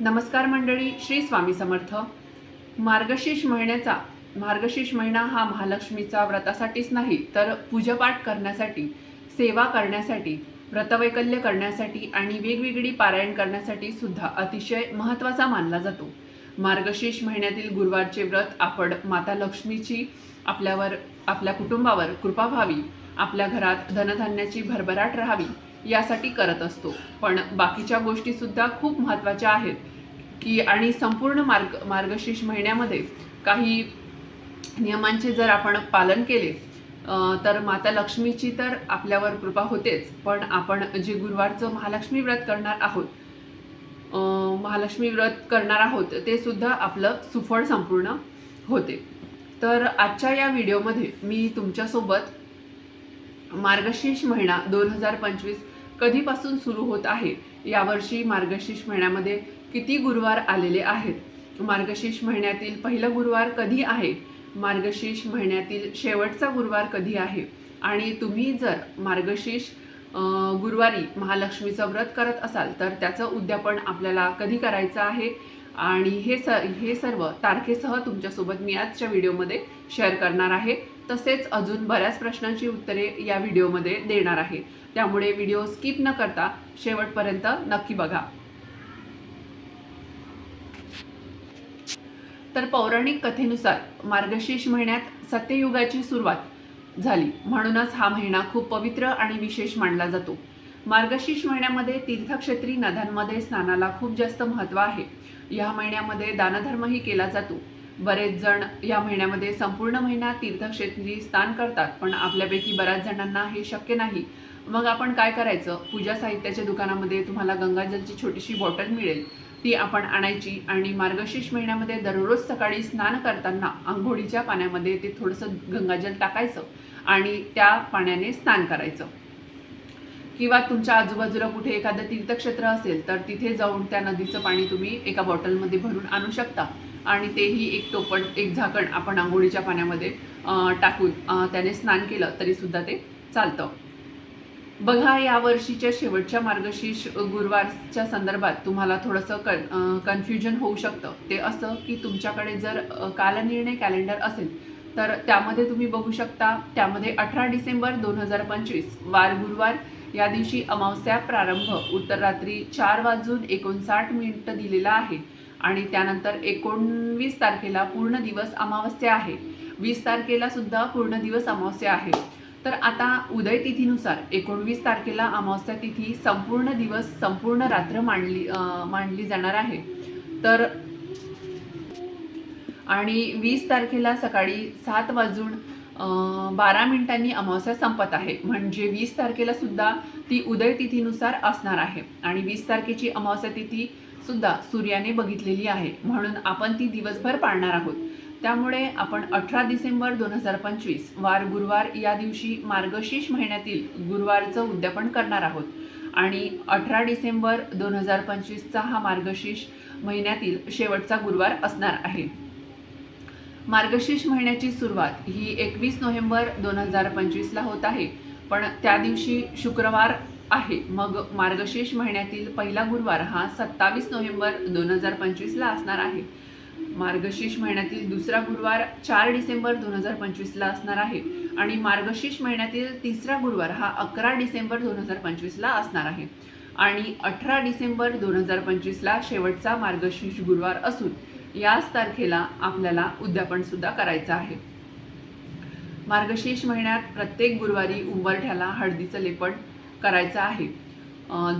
नमस्कार मंडळी श्री स्वामी समर्थ. मार्गशीर्ष महिन्याचा मार्गशीर्ष महिना हा महालक्ष्मीचा व्रतासाठीच नाही तर पूजापाठ करण्यासाठी सेवा करण्यासाठी व्रतवैकल्य करण्यासाठी आणि वेगवेगळी पारायण करण्यासाठी सुद्धा अतिशय महत्त्वाचा मानला जातो. मार्गशीर्ष महिन्यातील गुरुवारचे व्रत आपण माता लक्ष्मीची आपल्यावर आपल्या कुटुंबावर कृपा व्हावी आपल्या घरात धनधान्याची भरभराट राहावी यासाठी करत असतो. पण बाकीच्या गोष्टीसुद्धा खूप महत्त्वाच्या आहेत की आणि संपूर्ण मार्ग मार्गशीर्ष महिन्यामध्ये काही नियमांचे जर आपण पालन केले तर माता लक्ष्मीची तर आपल्यावर कृपा होतेच. पण आपण जे गुरुवारचं महालक्ष्मी व्रत करणार आहोत महालक्ष्मी व्रत करणार आहोत ते सुद्धा आपलं सुफळ संपूर्ण होते. तर आजच्या या व्हिडिओमध्ये मी तुमच्यासोबत मार्गशीर्ष महिना दोन हजार पंचवीस कधीपासून सुरू होत आहे? यावर्षी मार्गशीर्ष महिन्यामध्ये किती गुरुवार आलेले आहेत? मार्गशीर्ष महिन्यातील पहिला गुरुवार कधी आहे? मार्गशीर्ष महिन्यातील शेवटचा गुरुवार कधी आहे? आणि तुम्ही जर मार्गशीर्ष गुरुवारी महालक्ष्मीचं व्रत करत असाल तर त्याचं उद्यापन आपल्याला कधी करायचं आहे? आणि हे स हे सर्व तारखेसह तुमच्यासोबत मी आजच्या व्हिडिओमध्ये शेअर करणार आहे. तसेच अजून बऱ्याच प्रश्नांची उत्तरे या व्हिडिओमध्ये देणार आहे. त्यामुळे व्हिडिओ स्किप न करता शेवटपर्यंत नक्की बघा. तर पौराणिक कथेनुसार मार्गशीर्ष महिन्यात सत्ययुगाची सुरुवात झाली. म्हणूनच हा महिना खूप पवित्र आणि विशेष मानला जातो. मार्गशीर्ष महिन्यामध्ये तीर्थक्षेत्री नद्यांमध्ये स्नानाला खूप जास्त महत्त्व आहे. या महिन्यामध्ये दानधर्मही केला जातो. बरेच जण या महिन्यामध्ये संपूर्ण महिना तीर्थक्षेत्री स्नान करतात पण आपल्यापैकी बऱ्याच जणांना हे शक्य नाही. मग आपण काय करायचं? पूजा साहित्याच्या दुकानामध्ये तुम्हाला गंगाजलची छोटीशी बॉटल मिळेल. ती आपण आणायची आणि मार्गशीर्ष महिन्यामध्ये दररोज सकाळी स्नान करताना आंघोळीच्या पाण्यामध्ये ते थोडंसं गंगाजल टाकायचं आणि त्या पाण्याने स्नान करायचं. किंवा तुमच्या आजूबाजूला कुठे एखादं तीर्थक्षेत्र असेल तर तिथे जाऊन त्या नदीचं पाणी तुम्ही एका बॉटलमध्ये भरून आणू शकता. आणि तेही एक टोपण एक झाकण आपण आंघोळीच्या पाण्यामध्ये टाकून त्याने स्नान केलं तरीसुद्धा ते चालतं. बघा या वर्षीच्या शेवटच्या मार्गशीर्ष गुरुवारच्या संदर्भात तुम्हाला थोडंसं कन कन्फ्युजन होऊ शकतं. ते असं की तुमच्याकडे जर कालनिर्णय कॅलेंडर असेल तर त्यामध्ये तुम्ही बघू शकता त्यामध्ये अठरा डिसेंबर दोन हजार पंचवीस वार गुरुवार या दिवशी अमावस्या प्रारंभ उत्तर रात्री चार वाजून एकोणसाठ मिनिटं दिलेला आहे आणि त्यानंतर एकोणवीस तारखेला पूर्ण दिवस अमावस्या आहे. वीस तारखेला सुद्धा पूर्ण दिवस अमावस्या आहे. तर आता उदय तिथीनुसार एकोणवीस तारखेला अमावस्या तिथी संपूर्ण दिवस संपूर्ण रात्र मांडली मांडली जाणार आहे. तर आणि वीस तारखेला सकाळी सात वाजून बारा मिनिटांनी अमावस्या संपत आहे. म्हणजे वीस तारखेला सुद्धा ती उदय तिथीनुसार असणार आहे. आणि वीस तारखेची अमावस्या तिथी सुद्धा सूर्याने बघितलेली आहे. म्हणून आपण ती दिवसभर पाळणार आहोत. त्यामुळे आपण अठरा डिसेंबर दोन हजार पंचवीस वार गुरुवार या दिवशी मार्गशीर्ष महिन्यातील गुरुवारचं उद्यापन करणार आहोत. आणि अठरा डिसेंबर दोन हजार पंचवीसचा हा मार्गशीर्ष महिन्यातील शेवटचा गुरुवार असणार आहे. मार्गशीर्ष महिन्याची सुरुवात ही एकवीस नोव्हेंबर दोन हजार पंचवीसला होत आहे. पण त्या दिवशी शुक्रवार आहे. मग मार्गशीर्ष महिन्यातील पहिला गुरुवार हा सत्तावीस नोव्हेंबर दोन हजार पंचवीसला असणार आहे. मार्गशीर्ष महिन्यातील दुसरा गुरुवार चार डिसेंबर दोन हजार पंचवीसला असणार आहे. आणि मार्गशीर्ष महिन्यातील तिसरा गुरुवार हा अकरा डिसेंबर दोन हजार पंचवीसला असणार आहे. आणि अठरा डिसेंबर दोन हजार पंचवीसला शेवटचा मार्गशीर्ष गुरुवार असून याच तारखेला आपल्याला उद्यापन सुद्धा करायचं आहे. मार्गशीर्ष महिन्यात प्रत्येक गुरुवारी उंबरठ्याला हळदीचं लेपन करायचं आहे.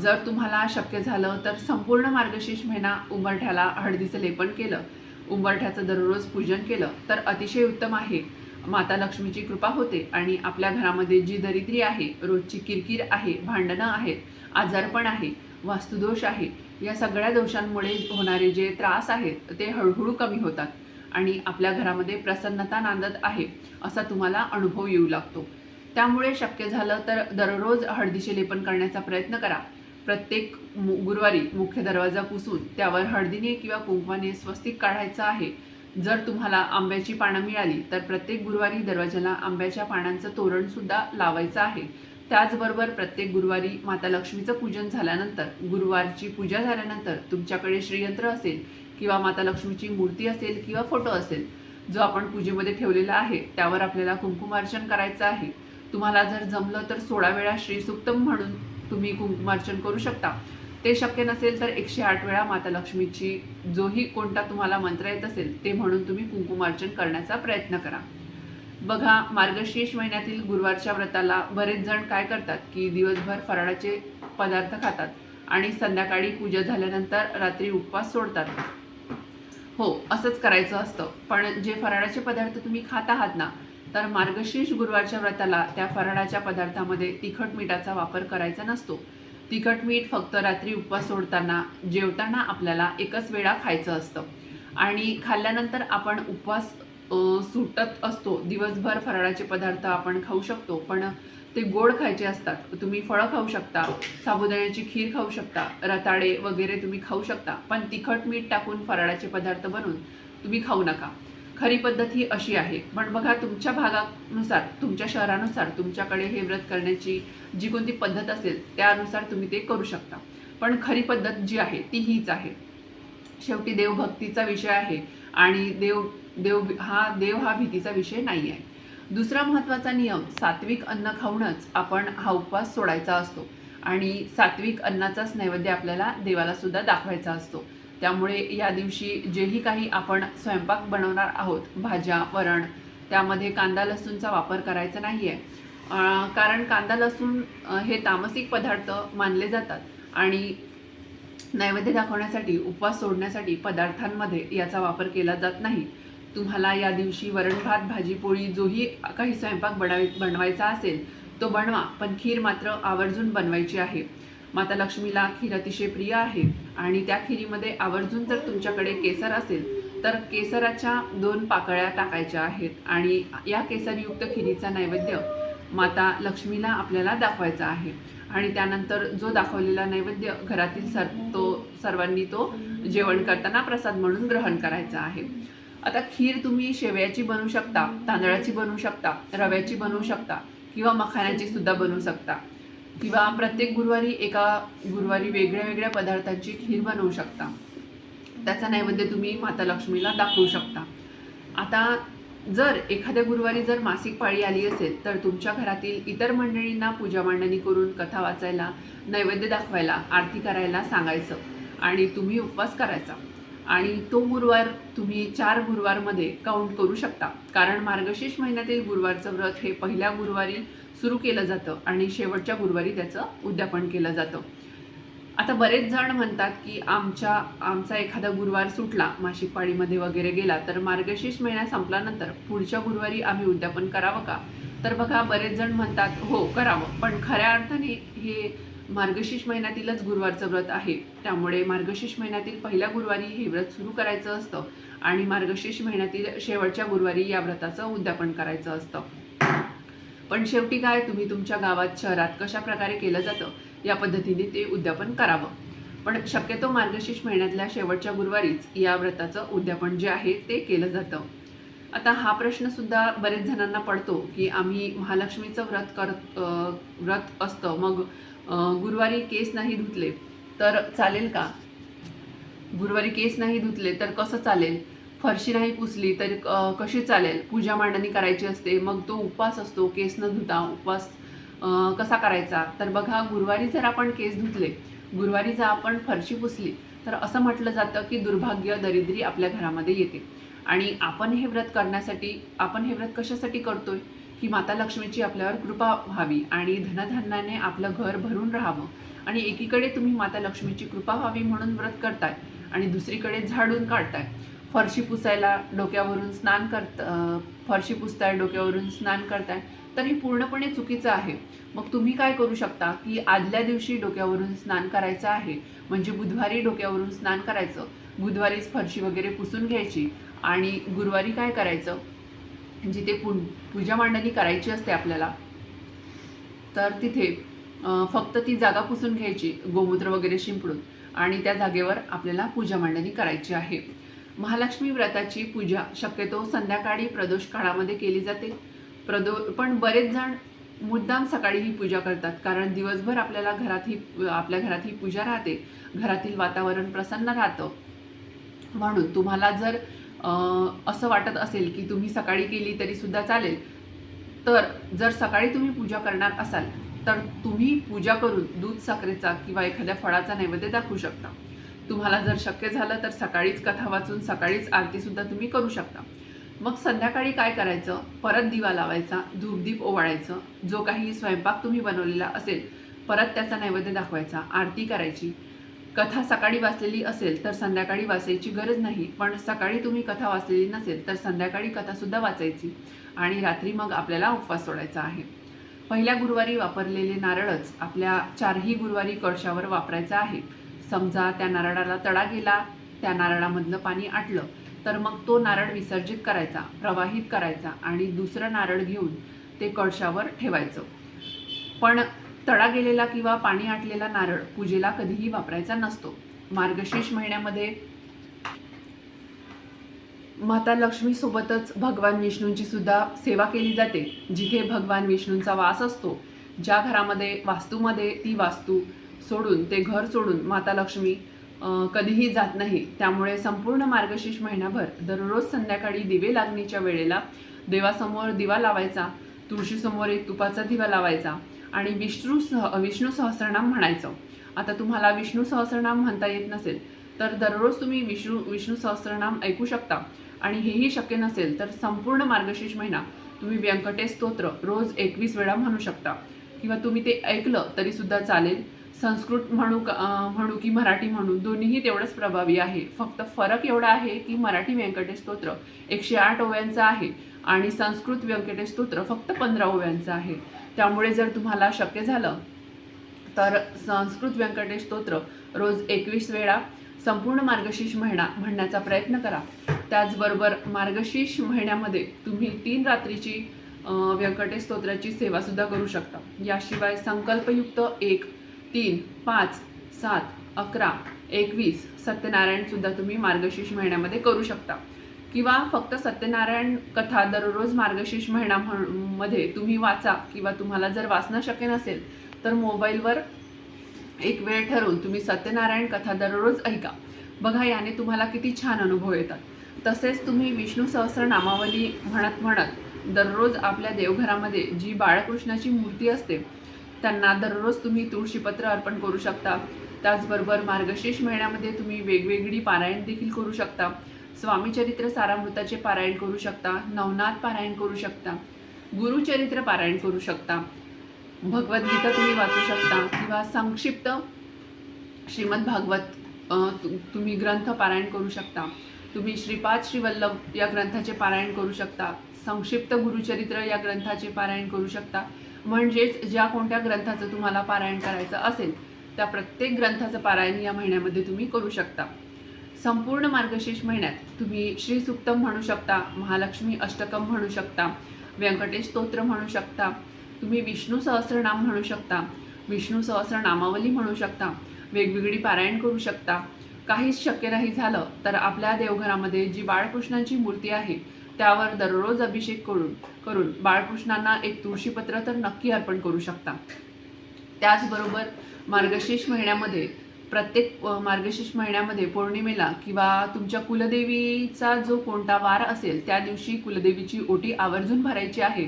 जर तुम्हाला शक्य झालं तर संपूर्ण मार्गशीर्ष महिना उंबरठ्याला हळदीचं लेपन केलं उंबरठ्याचं दररोज पूजन केलं तर अतिशय उत्तम आहे. माता लक्ष्मीची कृपा होते आणि आपल्या घरामध्ये जी दरिद्री आहे रोजची किरकिर आहे भांडणं आहेत आजारपण आहे वास्तुदोष आहे या सगळ्या दोषांमुळे होणारे जे त्रास आहेत ते हळूहळू कमी होतात आणि आपल्या घरामध्ये प्रसन्नता नांदत आहे असा तुम्हाला अनुभव येऊ लागतो. त्यामुळे शक्य झालं तर दररोज हळदीचे लेपन करण्याचा प्रयत्न करा. प्रत्येक मु गुरुवारी मुख्य दरवाजा पुसून त्यावर हळदीने किंवा कुंकवाने स्वस्तिक काढायचं आहे. जर तुम्हाला आंब्याची पानं मिळाली तर प्रत्येक गुरुवारी दरवाजाला आंब्याच्या पानांचं तोरणसुद्धा लावायचं आहे. त्याचबरोबर प्रत्येक गुरुवारी माता लक्ष्मीचं पूजन झाल्यानंतर गुरुवारची पूजा झाल्यानंतर तुमच्याकडे श्रीयंत्र असेल किंवा माता लक्ष्मीची मूर्ती असेल किंवा फोटो असेल जो आपण पूजेमध्ये ठेवलेला आहे त्यावर आपल्याला कुंकुमार्चन करायचं आहे. तुम्हाला जर जमलं तर सोळा वेळा श्रीसुक्तम म्हणून तुम्ही कुंकुमार्चन करू शकता. ते शक्य नसेल तर एकशे आठ वेळा माता लक्ष्मीची जोही कोणता तुम्हाला मंत्र येत असेल ते म्हणून तुम्ही कुंकुमार्चन करण्याचा प्रयत्न करा. बघा मार्गशीर्ष महिन्यातील गुरुवारच्या व्रताला बरेच जण काय करतात की दिवसभर फराळाचे पदार्थ खातात आणि संध्याकाळी पूजा झाल्यानंतर रात्री उपवास सोडतात. हो असंच करायचं असतं. पण जे फराळाचे पदार्थ तुम्ही खात आहात ना तर मार्गशीर्ष गुरुवारच्या व्रताला त्या फराळाच्या पदार्थामध्ये तिखट मिठाचा वापर करायचा नसतो. तिखट मीठ फक्त रात्री उपवास सोडताना जेवताना आपल्याला एकच वेळा खायचं असतं. आणि खाल्ल्यानंतर आपण उपवास सुटत असतो. दिवसभर फराळाचे पदार्थ आपण खाऊ शकतो पण ते गोड खायचे असतात. तुम्ही फळं खाऊ शकता साबुदाण्याची खीर खाऊ शकता रताळे वगैरे तुम्ही खाऊ शकता पण तिखट मीठ टाकून फराळाचे पदार्थ बनवून तुम्ही खाऊ नका. खरी पद्धत ही अशी आहे. पण बघा तुमच्या भागानुसार तुमच्या शहरानुसार तुमच्याकडे हे व्रत करण्याची जी कोणती पद्धत असेल त्यानुसार तुम्ही ते करू शकता. पण खरी पद्धत जी आहे ती हीच आहे. शेवटी देवभक्तीचा विषय आहे आणि देव देव हा देव हा भीतीचा विषय नाही आहे दुसरा महत्त्वाचा नियम सात्विक अन्न खाऊनच आपण हा उपवास सोडायचा असतो. आणि सात्विक अन्नाचाच नैवेद्य आपल्याला देवाला सुद्धा दाखवायचा असतो. त्यामुळे या दिवशी जेही काही आपण स्वयंपाक बनवणार आहोत भाज्या वरण त्यामध्ये कांदा लसूणचा वापर करायचा नाही आहे कारण कांदा लसूण हे तामसिक पदार्थ मानले जातात. आणि नैवेद्य दाखवण्यासाठी उपवास सोडण्यासाठी पदार्थांमध्ये याचा वापर केला जात नाही. तुम्हाला या दिवशी वरण भात जोही काही स्वयंपाक बनवाय बनवायचा असेल तो बनवा. पण खीर मात्र आवर्जून बनवायची आहे. माता लक्ष्मीला खीर अतिशय प्रिय आहे आणि त्या खिरीमध्ये आवर्जून जर तुमच्याकडे केसर असेल तर केसराच्या दोन पाकळ्या टाकायच्या आहेत आणि या केसरयुक्त खिरीचा नैवेद्य माता लक्ष्मीला आपल्याला दाखवायचा आहे. आणि त्यानंतर जो दाखवलेला नैवेद्य घरातील सर तो सर्वांनी तो जेवण करताना प्रसाद म्हणून ग्रहण करायचा आहे. आता खीर तुम्ही शेवयाची बनवू शकता तांदळाची बनवू शकता रव्याची बनवू शकता किंवा मखाण्याची सुद्धा बनवू शकता. किंवा प्रत्येक गुरुवारी एका गुरुवारी वेगळ्या वेगळ्या पदार्थांची खीर बनवू शकता. त्याचा नैवेद्य तुम्ही माता लक्ष्मीला दाखवू शकता. आता जर एखाद्या गुरुवारी जर मासिक पाळी आली असेल तर तुमच्या घरातील इतर मंडळींना पूजा मांडणी करून कथा वाचायला नैवेद्य दाखवायला आरती करायला सांगायचं आणि तुम्ही उपवास करायचा. आणि तो गुरुवार तुम्ही चार गुरुवारमध्ये काउंट करू शकता. कारण मार्गशीर्ष महिन्यातील गुरुवारचं व्रत हे पहिल्या गुरुवारी सुरू केलं जातं आणि शेवटच्या गुरुवारी त्याचं उद्यापन केलं जातं. आता बरेच जण म्हणतात की आमच्या आमचा एखादा गुरुवार सुटला मासिक पाळीमध्ये वगैरे गेला तर मार्गशीर्ष महिना संपल्यानंतर पुढच्या गुरुवारी आम्ही उद्यापन करावं का? तर बघा बरेच जण म्हणतात हो करावं. पण खऱ्या अर्थाने हे मार्गशीर्ष महिन्यातीलच गुरुवारचं व्रत आहे. त्यामुळे मार्गशीर्ष महिन्यातील पहिल्या गुरुवारी हे व्रत सुरू करायचं असतं आणि मार्गशीर्ष महिन्यातील शेवटच्या गुरुवारी या व्रताचं उद्यापन करायचं असतं. पण शेवटी काय? तुम्ही तुमच्या गावात शहरात कशा प्रकारे केलं जातं? या पद्धतीने ते उद्यापन करावं. पण शक्यतो मार्गशीर्ष महिन्यातल्या शेवटच्या गुरुवारीच या व्रताचं उद्यापन जे आहे ते केलं जातं. आता हा प्रश्न सुद्धा बरेच जणांना पडतो की आम्ही महालक्ष्मीचं व्रत करत अं, व्रत असतं. मग गुरुवारी केस नाही धुतले तर चालेल का? गुरुवारी केस नाही धुतले तर कसं चालेल? फरशी नाही पुसली तर कशी चालेल? पूजा मांडणी करायची असते मग तो उपवास असतो केस न धुता उपवास कसा करायचा? तर बघा गुरुवारी जर आपण केस धुतले गुरुवारी जर आपण फरशी पुसली तर असं म्हटलं जातं की दुर्भाग्य दरिद्री आपल्या घरामध्ये येते. आणि आपण हे व्रत करण्यासाठी आपण हे व्रत कशासाठी करतोय? की माता लक्ष्मीची आपल्यावर कृपा व्हावी आणि धनधान्याने आपलं घर भरून राहावं. आणि एकीकडे तुम्ही माता लक्ष्मीची कृपा व्हावी म्हणून व्रत करताय आणि दुसरीकडे झाडून काढताय. फरशी पुसायला डोक्यावरून स्नान करत फरशी पुसताय डोक्यावरून स्नान करताय तर हे पूर्णपणे चुकीचं आहे. मग तुम्ही काय करू शकता की आदल्या दिवशी डोक्यावरून स्नान करायचं आहे. म्हणजे बुधवारी डोक्यावरून स्नान करायचं. बुधवारीच फरशी वगैरे पुसून घ्यायची. आणि गुरुवारी काय करायचं? म्हणजे जिथे पू पूजा मांडणी करायची असते आपल्याला. तर तिथे फक्त ती जागा पुसून घ्यायची गोमूत्र वगैरे शिंपडून. आणि त्या जागेवर आपल्याला पूजा मांडणी करायची आहे. महालक्ष्मी व्रताची पूजा शक्यतो संध्याकाळी प्रदोष काळामध्ये केली जाते. प्रदो पण बरेच जण मुद्दाम सकाळी ही पूजा करतात. कारण दिवसभर आपल्याला घरात ही आपल्या घरात ही पूजा राहते. घरातील वातावरण प्रसन्न राहतं. म्हणून तुम्हाला जर असं वाटत असेल की तुम्ही सकाळी केली तरी सुद्धा चालेल. तर जर सकाळी तुम्ही पूजा करणार असाल तर तुम्ही पूजा करून दूध साखरेचा किंवा एखाद्या फळाचा नैवेद्य दाखवू शकता. तुम्हाला जर शक्य झालं तर सकाळीच कथा वाचून सकाळीच आरतीसुद्धा तुम्ही करू शकता. मग संध्याकाळी काय करायचं? परत दिवा लावायचा धूपदीप ओवाळायचं जो काही स्वयंपाक तुम्ही बनवलेला असेल परत त्याचा नैवेद्य दाखवायचा आरती करायची कथा सकाळी वाचलेली असेल तर संध्याकाळी वाचायची गरज नाही. पण सकाळी तुम्ही कथा वाचलेली नसेल तर संध्याकाळी कथासुद्धा वाचायची आणि रात्री मग आपल्याला उपवास सोडायचा आहे. पहिल्या गुरुवारी वापरलेले नारळच आपल्या चारही गुरुवारी कळशावर वापरायचा आहे. समजा त्या नारळाला तडा गेला त्या नारळामधलं पाणी आटलं तर मग तो नारळ विसर्जित करायचा प्रवाहित करायचा आणि दुसरं नारळ घेऊन ते कळशावर ठेवायचं. पण तडा गेलेला किंवा पाणी आटलेला नारळ पूजेला कधीही वापरायचा नसतो. मार्गशीर्ष महिन्यामध्ये माता लक्ष्मीसोबतच भगवान विष्णूंची सुद्धा सेवा केली जाते जिथे भगवान विष्णूंचा वास असतो. ज्या घरामध्ये वास्तूमध्ये ती वास्तू सोडून ते घर सोडून माता लक्ष्मी कधीही जात नाही त्यामुळे संपूर्ण मार्गशीर्ष महिनाभर दररोज संध्याकाळी दिवे लागणीच्या वेळेला देवासमोर दिवा लावायचा तुळशीसमोर एक तुपाचा दिवा लावायचा आणि विष्णू सह विष्णू सहस्रनाम म्हणायचं. आता तुम्हाला विष्णू सहस्रनाम म्हणता येत नसेल तर दररोज तुम्ही विष्णू विष्णू सहस्रनाम ऐकू शकता. आणि हेही शक्य नसेल तर संपूर्ण मार्गशीर्ष महिना तुम्ही व्यंकटेश स्तोत्र रोज एकवीस वेळा म्हणू शकता. किंवा तुम्ही ते ऐकलं तरी सुद्धा चालेल. संस्कृत म्हणू का- म्हणू की मराठी म्हणू दोन्हीही तेवढंच प्रभावी आहे. फक्त फरक एवढा आहे की मराठी व्यंकटेश स्तोत्र एकशे आठ ओव्यांचं आहे आणि संस्कृत व्यंकटेश स्तोत्र फक्त पंधरा ओव्यांचं आहे. त्यामुळे जर तुम्हाला शक्य झालं तर संस्कृत व्यंकटेश स्तोत्र रोज एकवीस वेळा संपूर्ण मार्गशीर्ष महिना म्हणण्याचा प्रयत्न करा. त्याचबरोबर मार्गशीर्ष महिन्यामध्ये तुम्ही तीन रात्रीची व्यंकटेश स्तोत्राची सेवासुद्धा करू शकता. याशिवाय संकल्पयुक्त एक तीन पाच सात अकरा एकवीस सत्यनारायणसुद्धा तुम्ही मार्गशीर्ष महिन्यामध्ये करू शकता. किंवा फक्त सत्यनारायण कथा दररोज मार्गशीर्ष महिना म्हण- मध्ये तुम्ही वाचा किंवा तुम्हाला जर वाचणं शक्य नसेल तर मोबाईलवर एक वेळ ठरवून तुम्ही सत्यनारायण कथा दररोज ऐका. बघा याने तुम्हाला किती छान अनुभव येतात. तसेच तुम्ही विष्णू सहस्र नामावली म्हणत म्हणत दररोज आपल्या देवघरामध्ये जी बाळकृष्णाची मूर्ती असते त्यांना दररोज तुम्ही तुळशीपत्र अर्पण करू शकता. त्याचबरोबर मार्गशीर्ष महिन्यामध्ये तुम्ही वेगवेगळी पारायण देखील करू शकता. स्वामीचरित्र सारामृताचे पारायण करू शकता नवनाथ पारायण करू शकता गुरुचरित्र पारायण करू शकता भगवद्गीता तुम्ही वाचू शकता किंवा संक्षिप्त श्रीमद भागवत तु- तुम्ही ग्रंथ पारायण करू शकता. तुम्ही श्रीपाद श्रीवल्लभ या ग्रंथाचे पारायण करू शकता. संक्षिप्त गुरुचरित्र या ग्रंथाचे पारायण करू शकता. म्हणजेच ज्या कोणत्या ग्रंथाचं तुम्हाला पारायण करायचं असेल त्या प्रत्येक ग्रंथाचं पारायण या महिन्यामध्ये तुम्ही करू शकता. संपूर्ण मार्गशीर्ष महिन्यात तुम्ही श्री सुक्तम म्हणू शकता महालक्ष्मी अष्टकम म्हणू शकता व्यंकटेश स्तोत्र म्हणू शकता तुम्ही विष्णू सहस्रनाम म्हणू शकता विष्णू सहस्रनामावली म्हणू शकता वेगवेगळी पारायण करू शकता. काहीच शक्य नाही झालं तर आपल्या देवघरामध्ये जी बाळकृष्णांची मूर्ती आहे त्यावर दररोज अभिषेक करून करून बाळकृष्णांना एक तुळशीपत्र तर नक्की अर्पण करू शकता. त्याचबरोबर मार्गशीर्ष महिन्यामध्ये प्रत्येक मार्गशीर्ष महिन्यामध्ये पौर्णिमेला किंवा तुमच्या कुलदेवीचा जो कोणता वार असेल त्या दिवशी कुलदेवीची ओटी आवर्जून भरायची आहे.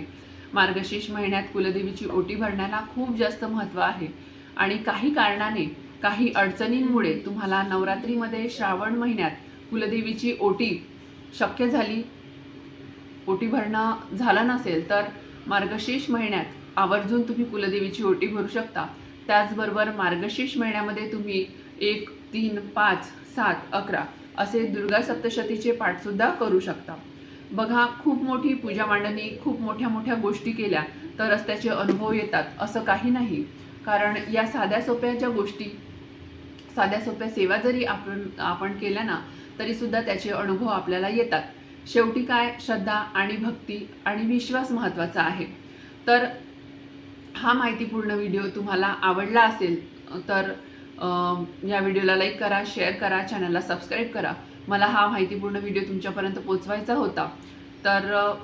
मार्गशीर्ष महिन्यात कुलदेवीची ओटी भरण्याला खूप जास्त महत्त्व आहे. आणि काही कारणाने काही अडचणींमुळे तुम्हाला नवरात्रीमध्ये श्रावण महिन्यात कुलदेवीची ओटी शक्य झाली ओटी भरणं झालं नसेल तर मार्गशीर्ष महिन्यात आवर्जून तुम्ही कुलदेवीची ओटी भरू शकता. त्याचबरोबर मार्गशीर्ष महिन्यामध्ये तुम्ही एक तीन पाच सात अकरा असे दुर्गा सप्तशतीचे पाठसुद्धा करू शकता. बघा खूप मोठी पूजा मांडणी खूप मोठ्या मोठ्या गोष्टी केल्या तरच त्याचे अनुभव येतात असं काही नाही. कारण या साध्या सोप्या ज्या गोष्टी साध्या सोप्या सेवा जरी आपण आपण केल्या ना तरीसुद्धा त्याचे अनुभव आपल्याला येतात. शेवटी काय? श्रद्धा आणि भक्ती आणि विश्वास महत्त्वाचा आहे. तर हा माहितीपूर्ण व्हिडिओ तुम्हाला आवडला असेल तर या व्हिडिओला लाईक करा शेअर करा चॅनलला सबस्क्राईब करा. मला हा माहितीपूर्ण व्हिडिओ तुमच्यापर्यंत पोचवायचा होता. तर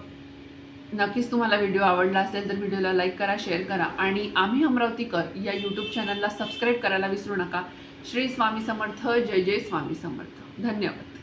नक्कीच तुम्हाला व्हिडिओ आवडला असेल तर व्हिडिओला लाईक करा शेअर करा. आणि आम्ही अमरावतीकर या यूट्यूब चॅनलला सबस्क्राईब करायला विसरू नका. श्री स्वामी समर्थ जय जय स्वामी समर्थ. धन्यवाद.